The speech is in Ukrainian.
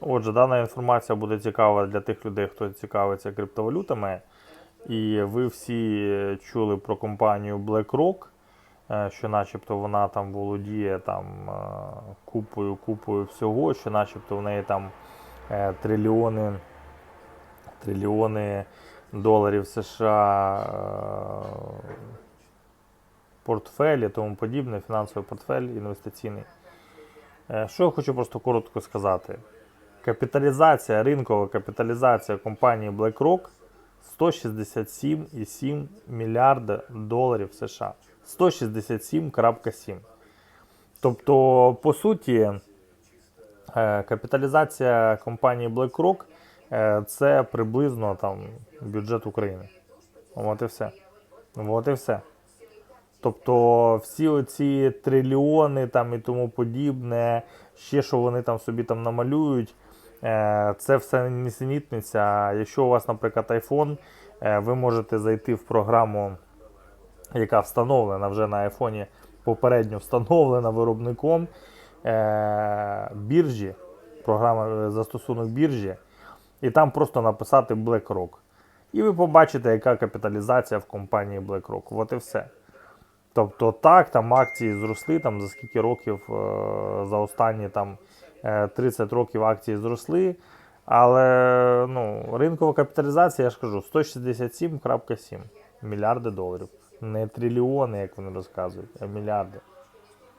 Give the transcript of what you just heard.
Отже, дана інформація буде цікава для тих людей, хто цікавиться криптовалютами. І ви всі чули про компанію BlackRock, е, що начебто вона там володіє там е, купою, купою всього, що начебто в неї там е, трильйони, трильйони доларів США е, портфель і тому подібне, фінансовий портфель інвестиційний. Що я хочу просто коротко сказати. Капіталізація, ринкова капіталізація компанії BlackRock 167,7 мільярда доларів США. 167,7. Тобто, по суті, е, капіталізація компанії BlackRock е, це приблизно там бюджет України. От і все. От і все. Тобто всі оці трильйони там і тому подібне, ще що вони там собі там намалюють, е, це все нісенітниця. Якщо у вас, наприклад, iPhone, е, ви можете зайти в програму, яка встановлена вже на iPhone, попередньо встановлена виробником е, біржі, програма застосунок біржі, і там просто написати BlackRock. І ви побачите, яка капіталізація в компанії BlackRock. От і все. Тобто так, там акції зросли там за скільки років, е, за останні там е, 30 років акції зросли. Але ну, ринкова капіталізація, я ж кажу, 167,7 мільярди доларів. Не трильйони, як вони розказують, а мільярди.